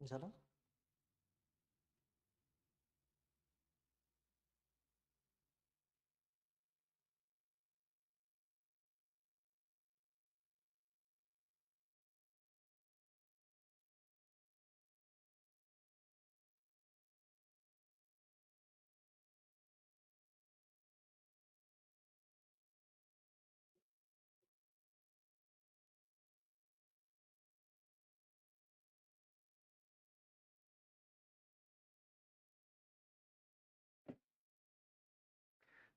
झालं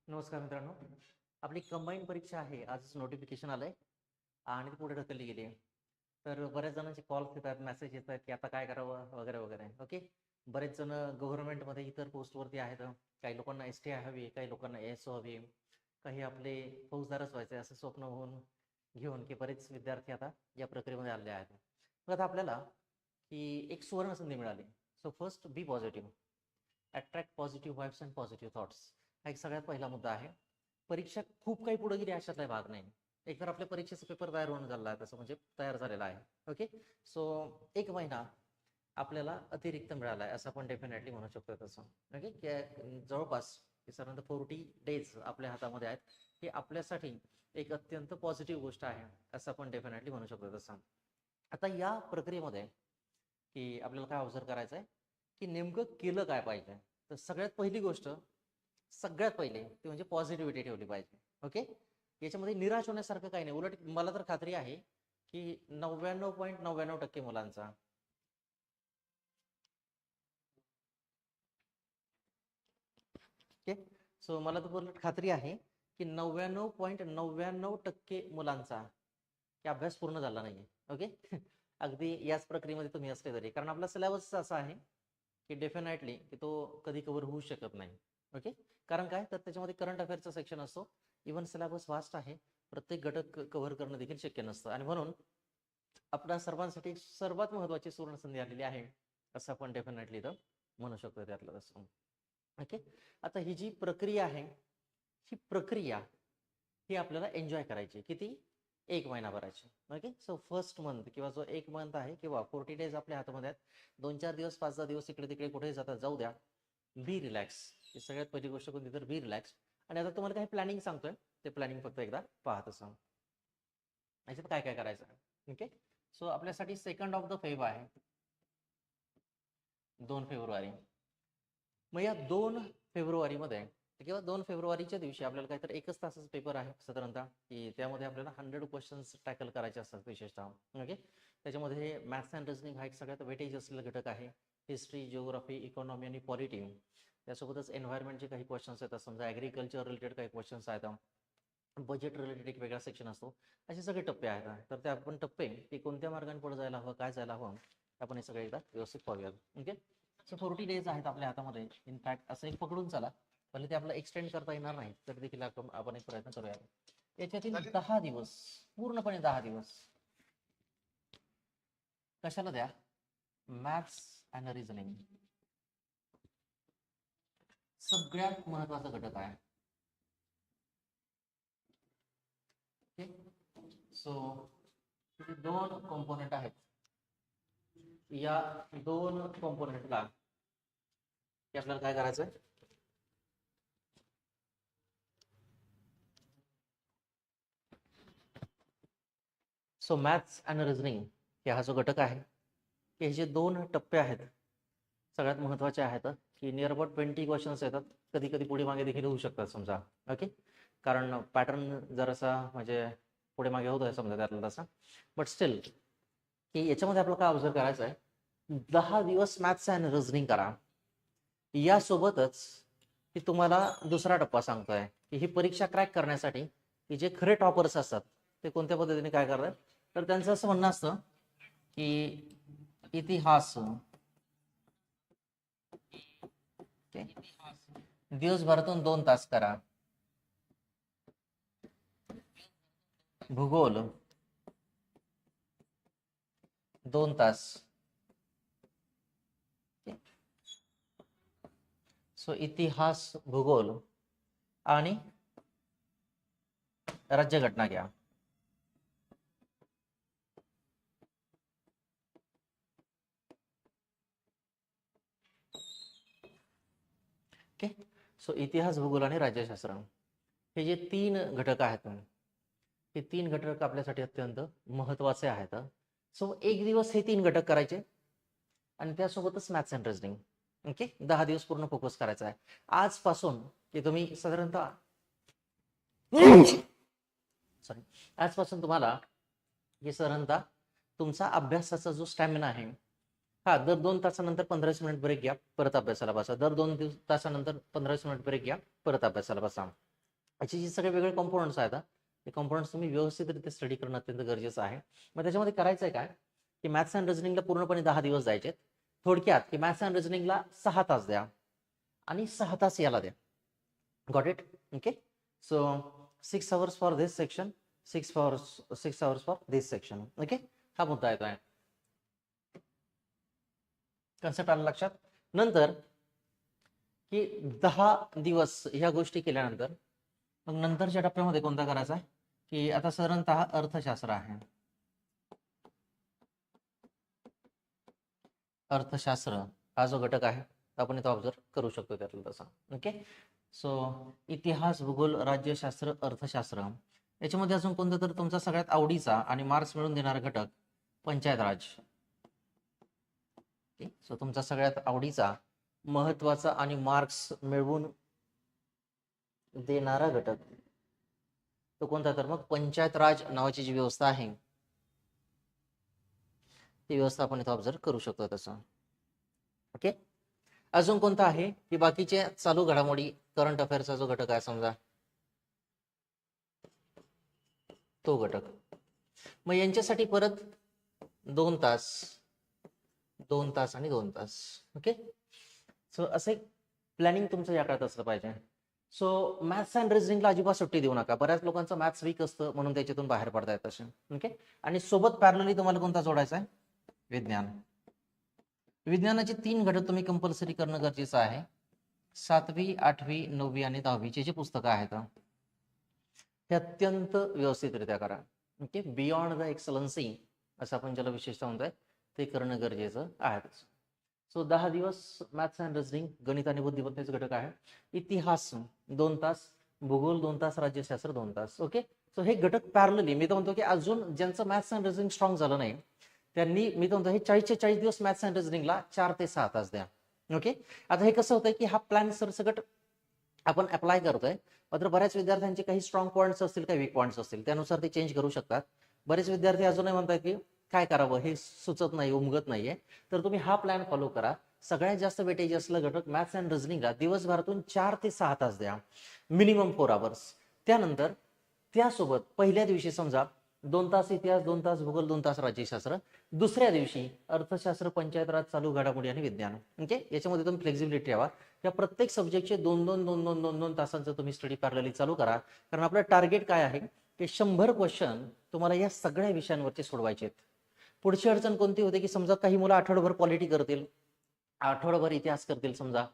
नमस्कार मित्रांनो. आपली कंबाईन परीक्षा आहे. आजच नोटिफिकेशन आलंय. आणि ती पुढे ढकलली गेली आहे. तर बऱ्याच जणांचे कॉल्स येतात मेसेज येतात की आता काय करावं वगैरे वगैरे. ओके बरेच जण गव्हर्नमेंटमध्ये इतर पोस्टवरती आहेत. काही लोकांना एस टी आय हवी काही लोकांना एस ओ हवी. काही आपले फौजदारच व्हायचे असं स्वप्न होऊन घेऊन की बरेच विद्यार्थी आता या प्रक्रियेमध्ये आले आहेत. मग आता आपल्याला की एक सुवर्ण संधी मिळाली. So first be positive attract positive vibes and positive thoughts हा एक सगळ्यात पहिला मुद्दा आहे. परीक्षा खूप काही पुढे गेली अशातला भाग नाही. एकतर आपल्या परीक्षेचा पेपर तयार होऊन झाला आहे तसं म्हणजे तयार झालेला आहे. ओके सो एक महिना आपल्याला अतिरिक्त मिळाला आहे असं आपण डेफिनेटली म्हणू शकतो तसं. ओके जवळपास साधारणतः फोर्टी डेज आपल्या हातामध्ये आहेत. हे आपल्यासाठी एक अत्यंत पॉझिटिव्ह गोष्ट आहे असं आपण डेफिनेटली म्हणू शकतो तसं. आता या प्रक्रियेमध्ये की आपल्याला काय ऑब्झर्व करायचं आहे की नेमकं केलं काय पाहिजे? तर सगळ्यात पहिली गोष्ट सगळ्यात पहिले ते म्हणजे पॉझिटिव्हिटी ठेवली पाहिजे. ओके याच्यामध्ये निराश होण्यासारखं काही नाही. उलट मला तर खात्री आहे की नव्याण्णव पॉईंट नव्याण्णव टक्के मुलांचा ओके सो मला तर उलट खात्री आहे की नव्याण्णव पॉईंट नव्याण्णव टक्के मुलांचा की अभ्यास पूर्ण झाला नाहीये. ओके अगदी याच प्रक्रियेमध्ये तुम्ही असले तरी. कारण आपला सिलेबस असा आहे की डेफिनेटली की तो कधी कव्हर होऊ शकत नाही. ओके कारण काय? तर त्याच्यामध्ये करंट अफेअरचा सेक्शन असतो. इव्हन सिलेबस वास्ट आहे. प्रत्येक घटक कव्हर करणं देखील शक्य नसतं. आणि म्हणून आपल्या सर्वांसाठी सर्वात महत्वाची सुवर्ण संधी आलेली आहे असं आपण डेफिनेटली इथं म्हणू शकतो त्यातलं तसं. ओके आता ही जी प्रक्रिया आहे ही प्रक्रिया ही आपल्याला एन्जॉय करायची. किती? एक महिना भरायची ओके सो फर्स्ट मंथ किंवा जो एक मंथ आहे किंवा फोर्टी डेज आपल्या हातामध्ये आहेत. दोन चार दिवस पाच दहा दिवस इकडे तिकडे कुठे जातात जाऊ द्या. बी रिलॅक्स ही सगळ्यात पहिली गोष्ट कोणती तर बी रिलॅक्स आणि आता तुम्हाला काही प्लॅनिंग सांगतोय. ते प्लॅनिंग फक्त एकदा पाहत असं याच्यात काय काय करायचं? ओके सो आपल्यासाठी सेकंड ऑफ द फेब आहे. दोन फेब्रुवारी. मग या दोन फेब्रुवारीमध्ये किंवा दोन फेब्रुवारीच्या दिवशी आपल्याला काहीतरी एकच तासाचा पेपर आहे साधारणतः की त्यामध्ये आपल्याला हंड्रेड क्वेश्चन्स टॅकल करायचे असतात विशेषतः. ओके त्याच्यामध्ये मॅथ्स अँड रिझनिंग हा एक सगळ्यात वेटेज असलेला घटक आहे. हिस्ट्री जिओग्राफी इकॉनॉमी आणि पॉलिटी त्यासोबतच एन्व्हायरमेंटचे काही क्वेश्चन्स येतात. समजा ॲग्रिकल्चर रिलेटेड काही क्वेश्चन्स आहेत. बजेट रिलेटेड एक वेगळा सेक्शन असतो. असे सगळे टप्पे आहेत. तर ते आपण टप्पे ते कोणत्या मार्गाने पुढे जायला हवं काय जायला हवं आपण हे सगळे एकदा व्यवस्थित पाहूयात. ओके सो फोर्टी डेज आहेत आपल्या हातामध्ये. इनफॅक्ट असं एक पकडून चला. भले ते आपल्याला एक्सटेंड करता येणार नाही. तर देखील आपण आपण एक प्रयत्न करूया याच्यातील दहा दिवस पूर्णपणे दहा दिवस. कशाला द्या? मॅथ्स अँड रिझनिंग सगळ्यात महत्त्वाचा घटक आहे. सो दोन कॉम्पोनंट आहेत. या दोन कॉम्पोनंटला आपल्याला काय करायचं सो मॅथ्स अँड रिझनिंग हे हा जो घटक आहे हे जे दोन टप्पे आहेत सगळ्यात महत्त्वाचे आहेत की नियर अबाउट ट्वेंटी क्वेश्चन्स येतात. कधी कधी पुढे मागे देखील होऊ शकतात समजा. ओके कारण पॅटर्न जरासा म्हणजे पुढे मागे होत आहे समजा त्यातला तसा. बट स्टील की याच्यामध्ये आपल्याला काय ऑब्झर्व करायचं आहे? दहा दिवस मॅथ्स अँड रिझनिंग करा. यासोबतच की तुम्हाला दुसरा टप्पा सांगतोय की ही परीक्षा क्रॅक करण्यासाठी की जे खरे टॉपर्स असतात ते कोणत्या पद्धतीने काय करतात? तर त्यांचं असं म्हणणं असतं की इतिहास ओके दिवसभरातून दोन तास करा. भूगोल. दोन तास. सो इतिहास भूगोल आणि राज्यघटना घ्या. ओके? सो इतिहास भूगोल आणि राज्यशास्त्र हे जे तीन घटक आहेत हे तीन घटक आपल्यासाठी अत्यंत महत्त्वाचे आहेत सो एक दिवस हे तीन घटक करायचे आणि त्यासोबतच मॅथ्स अँड रिजनिंग ओके? दहा दिवस पूर्ण फोकस करायचा आहे. आजपासून की तुम्ही साधारणतः सॉरी आजपासून तुम्हाला हे साधारणतः तुमचा अभ्यासाचा जो स्टॅमिना आहे हा दर दोन तासानंतर पंधराशे मिनिट ब्रेक घ्या परत अभ्यासाला बसा. दर दोन दिवस तासानंतर पंधराशे मिनिट ब्रेक घ्या परत अभ्यासाला बसा. याचे जे सगळे वेगळे कॉम्पोनंट्स आहेत ते कॉम्पोनंट्स तुम्ही व्यवस्थितरित्या स्टडी करणं अत्यंत गरजेचं आहे. मग त्याच्यामध्ये करायचं आहे काय? की मॅथ्स अँड रिजनिंगला पूर्णपणे दहा दिवस जायचे थोडक्यात की मॅथ्स अँड रिजनिंगला सहा तास द्या आणि सहा तास याला द्या. Got it okay so six hours for this section six for six hours for this section okay हा मुद्दा येतो आहे कन्सेप्ट आला लक्षात. नंतर की दहा दिवस ह्या गोष्टी केल्यानंतर मग नंतरच्या टप्प्यामध्ये कोणता करायचा आहे? की आता साधारणतः अर्थशास्त्र आहे. अर्थशास्त्र हा जो घटक आहे आपण इथं ऑब्झर्व करू शकतो त्यातलं तसं. ओके सो इतिहास भूगोल राज्यशास्त्र अर्थशास्त्र याच्यामध्ये अजून कोणतं तर तुमचा सगळ्यात आवडीचा आणि मार्क्स मिळवून देणारा घटक पंचायत राज सो तुमचा सगळ्यात आवडीचा महत्त्वाचा आणि मार्क्स मिळवून देणारा घटक तो कोणता? तर मग पंचायत राज नावाची जी व्यवस्था आहे ती व्यवस्था आपण इथं ऑब्झर्व करू शकतो तसं. ओके अजून कोणता आहे? की बाकीचे चालू घडामोडी करंट अफेअरचा जो घटक आहे समजा. तो घटक. मग यांच्यासाठी परत दोन तास दोन तास आणि दोन तास. ओके सो असं एक प्लॅनिंग तुमचं या असलं पाहिजे. सो मॅथ्स अँड रिजनिंगला अजिबात सुट्टी देऊ नका. बऱ्याच लोकांचं मॅथ्स वीक असतं म्हणून त्याच्यातून बाहेर पडता येत असे ओके आणि सोबत पॅरलली तुम्हाला कोणता जोडायचा आहे? विज्ञान. विज्ञानाचे तीन घटक तुम्ही कंपल्सरी करणं गरजेचं आहे. सातवी आठवी नववी आणि दहावीचे जे पुस्तकं आहेत हे अत्यंत व्यवस्थितरित्या करा. ओके बियॉन्ड द एक्सलन्सी असं आपण ज्याला विशेषतः म्हणतोय ते करणं गरजेचं आहे सो दहा दिवस मॅथ्स अँड रिजनिंग गणित आणि बुद्धिमत्तेचे घटक आहे. इतिहास दोन तास. भूगोल दोन तास. राज्यशास्त्र दोन तास. ओके सो हे घटक पॅरलली मी तर म्हणतो की अजून ज्यांचं मॅथ्स अँड रिजनिंग स्ट्रॉंग झालं नाही त्यांनी मी तर म्हणतो हे चाळीसचे चाळीस दिवस मॅथ्स अँड रिजनिंगला चार ते सहा तास द्या. ओके आता हे कसं होतंय की हा प्लॅन सरसकट आपण अप्लाय करतोय. मात्र बऱ्याच विद्यार्थ्यांचे काही स्ट्रॉंग पॉईंट्स असतील काही वीक पॉईंट्स असतील. त्यानुसार ते चेंज करू शकतात. बरेच विद्यार्थी अजूनही म्हणतात की काय करावं हे सुचत नाही उमगत नाहीये. तर तुम्ही हा प्लॅन फॉलो करा. सगळ्यात जास्त वेटेज असलं घटक मॅथ्स अँड रिझनिंगला दिवसभरातून चार ते सहा तास द्या. मिनिमम फोर आवर्स त्यानंतर त्यासोबत पहिल्या दिवशी समजा दोन तास इतिहास दोन तास भूगोल दोन तास राज्यशास्त्र. दुसऱ्या दिवशी अर्थशास्त्र पंचायत राज चालू घडामोडी आणि विज्ञान. ओके याच्यामध्ये तुम्ही फ्लेक्झिबिलिटी ठेवा. या प्रत्येक सब्जेक्टचे दोन दोन दोन दोन दोन दोन तासांचं तुम्ही स्टडी पॅरलली चालू करा. कारण आपलं टार्गेट काय आहे? की शंभर क्वेश्चन तुम्हाला या सगळ्या विषयांवरती सोडवायचे आहेत पुढची अडचण कोणती होते की समजा काही मुलं आठवडभर क्वालिटी करतील आठवडभर इतिहास करतील समजा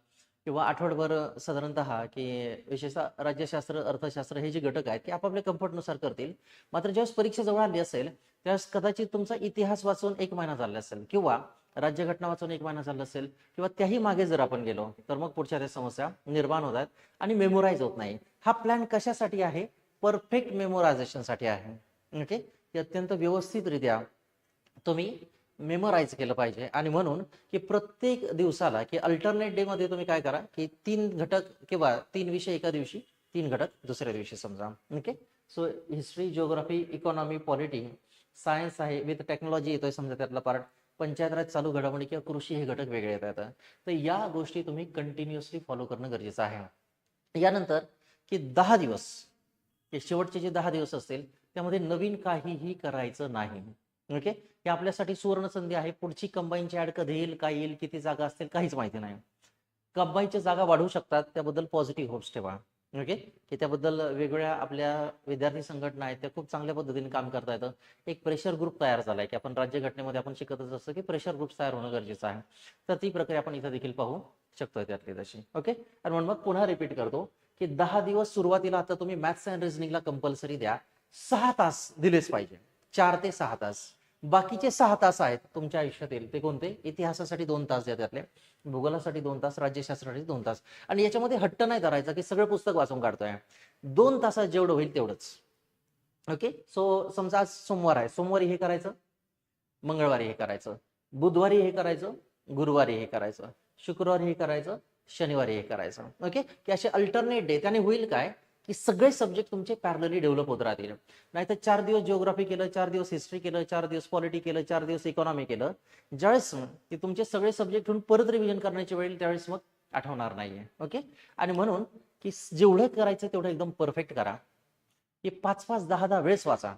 किंवा आठवडभर साधारणतः की विशेषतः राज्यशास्त्र अर्थशास्त्र हे जे घटक आहेत ते आपापल्या कम्फर्टनुसार करतील. मात्र ज्यावेळेस परीक्षा जवळ आली असेल त्यावेळेस कदाचित तुमचा इतिहास वाचून एक महिना झाला असेल किंवा राज्यघटना वाचून एक महिना झाला असेल किंवा त्याही मागे जर आपण गेलो तर मग पुढच्या त्या समस्या निर्माण होत आहेत आणि मेमोराईज होत नाही. हा प्लॅन कशासाठी आहे? परफेक्ट मेमोरायझेशनसाठी आहे. ओके अत्यंत व्यवस्थितरित्या तुम्ही मेमोराईज केलं पाहिजे. आणि म्हणून की प्रत्येक दिवसाला की अल्टरनेट डे मध्ये तुम्ही काय करा की तीन घटक किंवा तीन विषय एका दिवशी तीन घटक दुसऱ्या दिवशी समजा. Okay so history geography economy polity science आहे विथ टेक्नॉलॉजी येतोय समजा त्यातला पार्ट पंचायत राज चालू घडामोडी किंवा कृषी हे घटक वेगळे येतात. तर या गोष्टी तुम्ही कंटिन्युअसली फॉलो करणं गरजेचं आहे. यानंतर की दहा दिवस शेवटचे जे दहा दिवस असतील त्यामध्ये नवीन काहीही करायचं नाही. ओके हे आपल्यासाठी सुवर्ण संधी आहे. पुढची कंबाईनची ऍड कधी येईल काय येईल किती जागा असतील काहीच माहिती नाही. कंबाईनच्या जागा वाढू शकतात त्याबद्दल पॉझिटिव्ह होप्स ठेवा. ओके की त्याबद्दल वेगवेगळ्या आपल्या विद्यार्थी संघटना आहेत त्या खूप चांगल्या पद्धतीने काम करता येतं. एक प्रेशर ग्रुप तयार झालाय की आपण राज्यघटनेमध्ये आपण शिकतच असतो की प्रेशर ग्रुप तयार होणं गरजेचं आहे. तर ती प्रक्रिया आपण इथं देखील पाहू शकतोय त्यातली तशी. ओके आणि म्हणून मग पुन्हा रिपीट करतो की दहा दिवस सुरुवातीला आता तुम्ही मॅथ्स अँड रिझनिंगला कंपल्सरी द्या. सहा तास दिलेच पाहिजे. चार ते सहा तास. बाकीचे सहा तास आहेत तुमच्या आयुष्यातील. ते कोणते? इतिहासासाठी दोन तास द्या त्यातले. भूगोलासाठी दोन तास राज्यशास्त्रासाठी दोन तास. आणि याच्यामध्ये हट्ट नाही करायचा की सगळं पुस्तक वाचून काढतोय. दोन तासात जेवढं होईल तेवढंच. ओके? सो समजा आज सोमवार आहे. सोमवारी हे करायचं मंगळवारी हे करायचं बुधवारी हे करायचं गुरुवारी हे करायचं शुक्रवारी हे करायचं शनिवारी हे करायचं. ओके? की असे अल्टरनेट डे त्याने होईल काय? की सगळे सब्जेक्ट तुमचे पॅरलली डेव्हलप होत राहतील. नाहीतर चार दिवस जिओग्राफी केलं चार दिवस हिस्ट्री केलं चार दिवस पॉलिटी केलं चार दिवस इकॉनॉमी केलं. ज्यावेळेस ते तुमचे सगळे सब्जेक्ट घेऊन परत रिव्हिजन करण्याची वेळ त्यावेळेस मग आठवणार नाहीये. ओके आणि म्हणून की जेवढं करायचं तेवढं एकदम परफेक्ट करा. की पाच पाच दहा दहा वेळेस वाचा.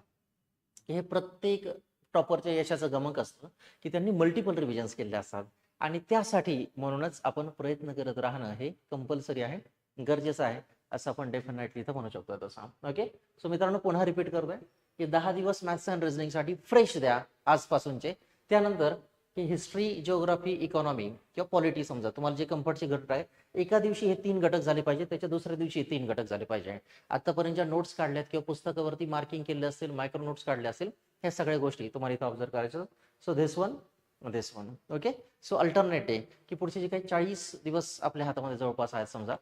हे प्रत्येक टॉपरच्या यशाचं गमक असतं की त्यांनी मल्टिपल रिव्हिजन्स केले असतात. आणि त्यासाठी म्हणूनच आपण प्रयत्न करत राहणं हे कंपल्सरी आहे गरजेचं आहे. असं आपण डेफिनेटली इथं म्हणू शकतो तसं. ओके सो मित्रांनो पुन्हा रिपीट करतोय की दहा दिवस मॅथ्स अँड रिझनिंगसाठी फ्रेश द्या आजपासूनचे. त्यानंतर की हिस्ट्री जिओग्राफी इकॉनॉमी किंवा पॉलिटी समजा. तुम्हाला जे कम्फर्टचे घटक आहे एका दिवशी हे तीन घटक झाले पाहिजे त्याच्या दुसऱ्या दिवशी हे तीन घटक झाले पाहिजे. आतापर्यंत ज्या नोट्स काढल्यात किंवा पुस्तकावरती मार्किंग केले असेल मायक्रो नोट्स काढले असेल ह्या सगळ्या गोष्टी तुम्हाला इथं ऑब्झर्व करायचं so this one this one okay so alternate आहे की पुढचे जे काही चाळीस दिवस आपल्या हातामध्ये जवळपास आहेत समजा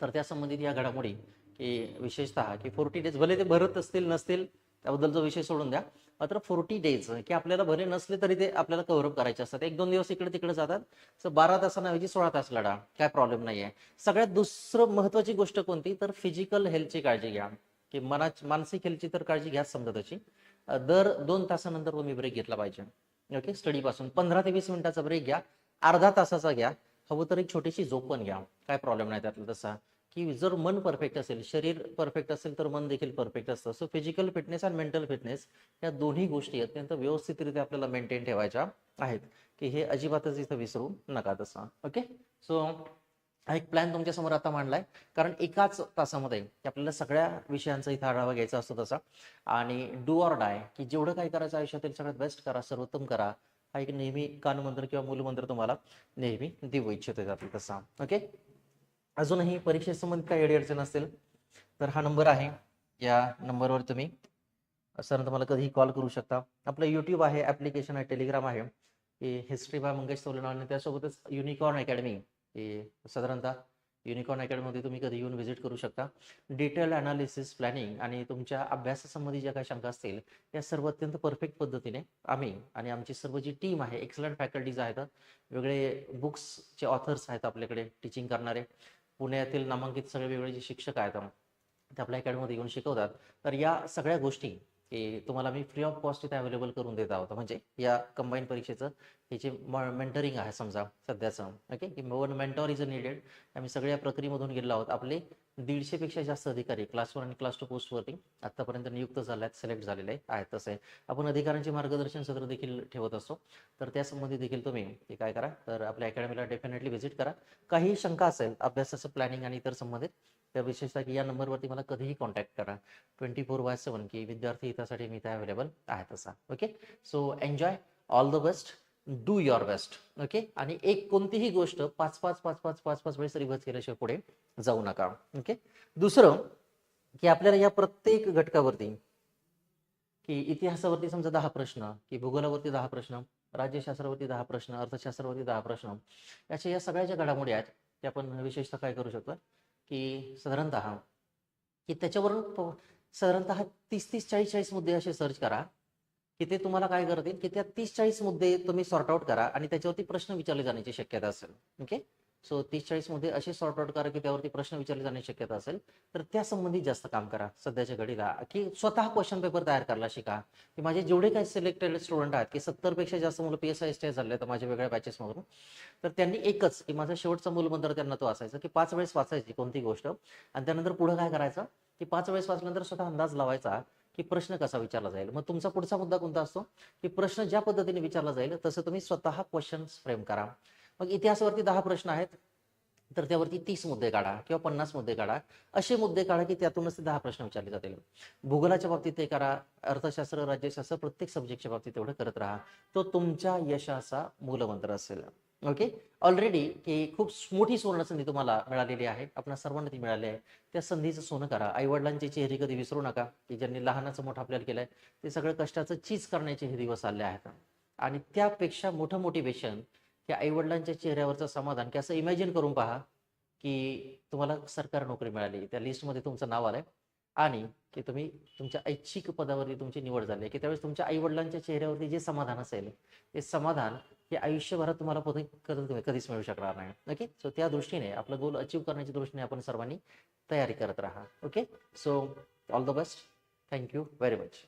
तर त्या संबंधित या घडामोडी की विशेषतः की फोर्टी डेज भले ते भरत असतील नसतील त्याबद्दलचा विषय सोडून द्या. मात्र फोर्टी डेज की आपल्याला भले नसले तरी ते आपल्याला कव्हरअप करायचे असतात. एक दोन दिवस इकडे तिकडे जातात. तर बारा तासांऐवजी सोळा तास लढा. काय प्रॉब्लेम नाही आहे सगळ्यात दुसरं महत्वाची गोष्ट कोणती? तर फिजिकल हेल्थची काळजी घ्या. की मना मानसिक हेल्थची तर काळजी घ्याच समजा त्याची दर दोन तासानंतर तुम्ही ब्रेक घेतला पाहिजे. ओके स्टडीपासून पंधरा ते वीस मिनिटाचा ब्रेक घ्या. अर्धा तासाचा घ्या. हवं तर एक छोटीशी झोप पण घ्या. काय प्रॉब्लेम नाही त्यातला तसा. की जर मन परफेक्ट असेल शरीर परफेक्ट असेल तर मन देखील परफेक्ट असतं. सो फिजिकल फिटनेस आणि मेंटल फिटनेस या दोन्ही गोष्टी अत्यंत व्यवस्थितरित्या आपल्याला मेंटेन ठेवायच्या आहेत. की हे अजिबातच इथं विसरू नका तसा. ओके सो हा एक प्लॅन तुमच्यासमोर आता मांडलाय. कारण एकाच तासामध्ये आपल्याला सगळ्या विषयांचा इथं आढावा घ्यायचा असतो तसा. आणि डू ऑर डाय की जेवढं काय करायचं आयुष्यातील सगळ्यात बेस्ट करा सर्वोत्तम करा हा एक नेहमी कानमंत्र किंवा मूलमंत्र तुम्हाला नेहमी देऊ इच्छितो त्यातला तसा. ओके अजूनही परीक्षेसंबंधित काही अडचण असेल तर हा नंबर आहे. या नंबरवर तुम्ही सर तुम्हाला कधीही कॉल करू शकता. आपलं युट्यूब आहे ॲप्लिकेशन आहे टेलिग्राम आहे. हिस्ट्री बाय मंगेश सोलन आणि त्यासोबतच युनिकॉर्न अकॅडमी साधारणतः युनिकॉर्न अकॅडमीमध्ये तुम्ही कधी येऊन व्हिजिट करू शकता. डिटेल अनालिसिस प्लॅनिंग आणि तुमच्या अभ्यासासंबंधी ज्या काही शंका असतील या सर्व अत्यंत परफेक्ट पद्धतीने आम्ही आणि आमची सर्व जी टीम आहे एक्सलंट फॅकल्टीज आहेत. वेगळे बुक्सचे ऑथर्स आहेत आपल्याकडे टीचिंग करणारे. पुण्यातील नामांकित सगळे वेगळे जे शिक्षक आहेत ते आपल्या अकॅडमीमध्ये येऊन शिकवतात. तर या सगळ्या गोष्टी की तुम्हाला मी फ्री ऑफ कॉस्ट इथे अवेलेबल करून देत आहोत. म्हणजे या कंबाईन परीक्षेचं हे जे मेंटरिंग आहे समजा सध्याचं ओके की one mentor is a needed आम्ही सगळ्या प्रक्रियेमधून गेलो आहोत. आपले दीडशेपेक्षा जास्त अधिकारी क्लास वन आणि क्लास टू पोस्टवरती आतापर्यंत नियुक्त झाले आहेत सिलेक्ट झालेले आहेत तसे. आपण अधिकाऱ्यांचे मार्गदर्शन सत्र देखील ठेवत असतो. तर त्यासंबंधी देखील तुम्ही ते काय करा तर आपल्या अकॅडमीला डेफिनेटली व्हिजिट करा. काही शंका असेल अभ्यासाचं प्लॅनिंग आणि इतर संबंधित त्या विशेषतः की या नंबरवरती मला कधीही कॉन्टॅक्ट करा. ट्वेंटी फोर बाय सेवन की विद्यार्थी हितासाठी मी इथे अवेलेबल आहे तसा okay so enjoy all the best do your best okay आणि एक कोणतीही गोष्ट पाच पाच पाच पाच पाच पाच वेळेस रिव्हर्स केल्याशिवाय पुढे जाऊ नका. ओके दुसरं की आपल्याला या प्रत्येक घटकावरती की इतिहासावरती समजा दहा प्रश्न की भूगोलावरती दहा प्रश्न राज्यशास्त्रावरती दहा प्रश्न अर्थशास्त्रावरती दहा प्रश्न याच्या या सगळ्या ज्या घडामोडी आहेत त्या आपण विशेषतः काय करू शकतो? की साधारणतः की त्याच्यावरून साधारणत साधारणतः तीस तीस चाळीस चाळीस मुद्दे असे सर्च करा की ते तुम्हाला काय करतील की त्या तीस चाळीस मुद्दे तुम्ही सॉर्ट आउट करा आणि त्याच्यावरती प्रश्न विचारले जाण्याची शक्यता असेल. ओके सो तीस चाळीसमध्ये असे सॉर्ट आउट करा की त्यावरती प्रश्न विचारले जाण्याची शक्यता असेल तर त्या संबंधित जास्त काम करा सध्याच्या घडीला. की स्वतः क्वेश्चन पेपर तयार करायला शिका. की माझे जेवढे काही सिलेक्टेड स्टुडंट आहेत की सत्तरपेक्षा जास्त मुलं P S I S T झाले तर माझ्या वेगळ्या बॅचेसमधून तर त्यांनी एकच की माझा शेवटचा मूलमंत्र त्यांना तो असायचा की पाच वेळेस वाचायची कोणती गोष्ट. आणि त्यानंतर पुढे काय करायचं? की पाच वेळेस वाचल्यानंतर स्वतः अंदाज लावायचा की प्रश्न कसा विचारला जाईल. मग तुमचा पुढचा मुद्दा कोणता असतो? की प्रश्न ज्या पद्धतीने विचारला जाईल तसं तुम्ही स्वतः क्वेश्चन्स फ्रेम करा. मग इतिहासावरती दहा प्रश्न आहेत. तर त्यावरती तीस मुद्दे काढा किंवा पन्नास मुद्दे काढा. असे मुद्दे काढा की त्यातूनच ते दहा प्रश्न विचारले जातील. भूगोलाच्या बाबतीत ते करा अर्थशास्त्र राज्यशास्त्र प्रत्येक सब्जेक्टच्या बाबतीत तेवढं करत राहा. तो तुमच्या यशाचा मूलमंत्र असेल. ओके ऑलरेडी की खूप मोठी सुवर्णसंधी तुम्हाला मिळालेली आहे. आपल्या सर्वांना ती मिळाली आहे. त्या संधीचं सोनं करा. आई वडिलांची चेहरी कधी विसरू नका की ज्यांनी लहानाचं मोठं आपल्याला केलंय ते सगळं कष्टाचं चीज करण्याचे हे दिवस आले आहेत. आणि त्यापेक्षा मोठं मोटिवेशन की आईवडिलांच्या चेहऱ्यावरचं समाधान की असं इमॅजिन करून पहा की तुम्हाला सरकारी नोकरी मिळाली त्या लिस्टमध्ये तुमचं नाव आलंय आणि की तुम्ही तुमच्या ऐच्छिक पदावरती तुमची निवड झाली आहे की त्यावेळेस तुमच्या आईवडिलांच्या चेहऱ्यावरती जे समाधान असेल ते समाधान हे आयुष्यभरात तुम्हाला तुम्ही कधीच मिळू शकणार नाही. ओके सो त्या दृष्टीने आपलं गोल अचीव करण्याच्या दृष्टीने आपण सर्वांनी तयारी करत राहा. Okay so all the best thank you very much